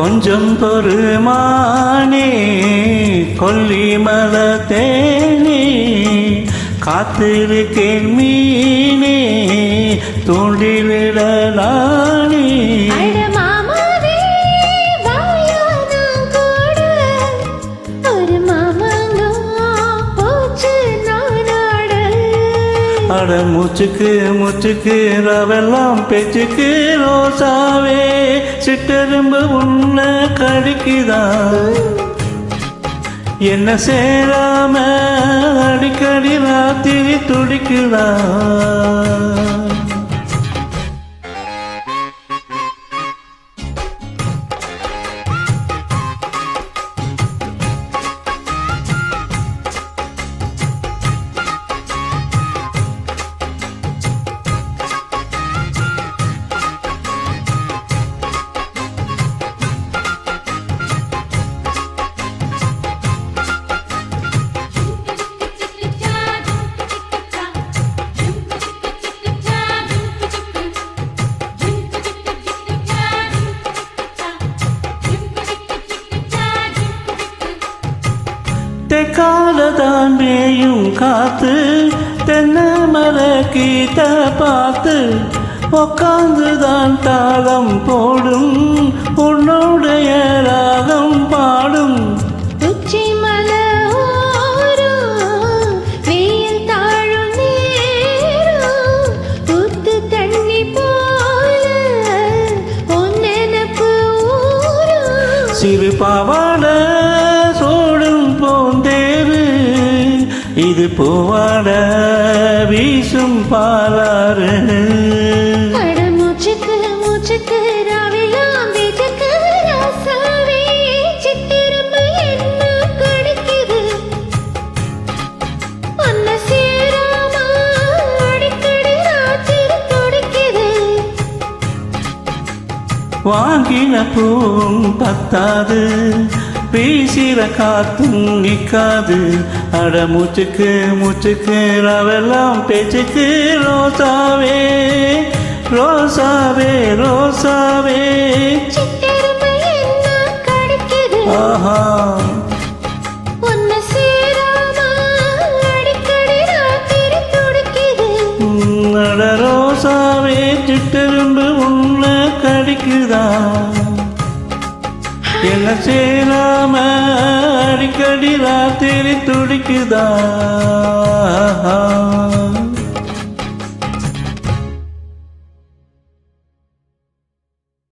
கொஞ்சம் பொறுமானே கொல்லிமல தேனே காத்திருக்கேன் மீனே தூண்டிலிட நானே அட மூச்சுக்கு மூச்சுக்கு ரவெல்லாம் பேச்சுக்கு ரோசாவே சிட்டெரும்பு உன்ன கடிக்குதா என்ன சேராம அடிக்கடி ராத்திரி துடிக்குதா? தெக்காலதான் மேயும் காத்து தென்னமர கீத்த பார்த்து உக்காந்துதான் தாளம் போடும் உன்னுடைய ராகம் பாடும். உச்சி மலை இது பூவாட வீசும் பாலாறு. மூச்சுக்கு மூச்சுக்கு ராவெல்லாம் வீட்டுக்கு ராசாவே சித்திரம்பு என்ன கிடைக்குது? ஒன்ன சேராமா அடிக்கடி ராத்திரி துடிக்குது. வாங்கின பூவும் பத்தாது. பேசிட காத்தும் நிற்காது அட மூச்சுக்கு மூச்சுக்கு ரவெல்லாம் பேச்சுக்கு ரோசாவே ரோசாவே ரோசாவே. ஆஹா. ஒன்ன ரோசாவே சிட்டெரும்பு உன்ன கடிக்குதா? என்ன சேராம அடிக்கடி ராத்திரி துடிக்குதா?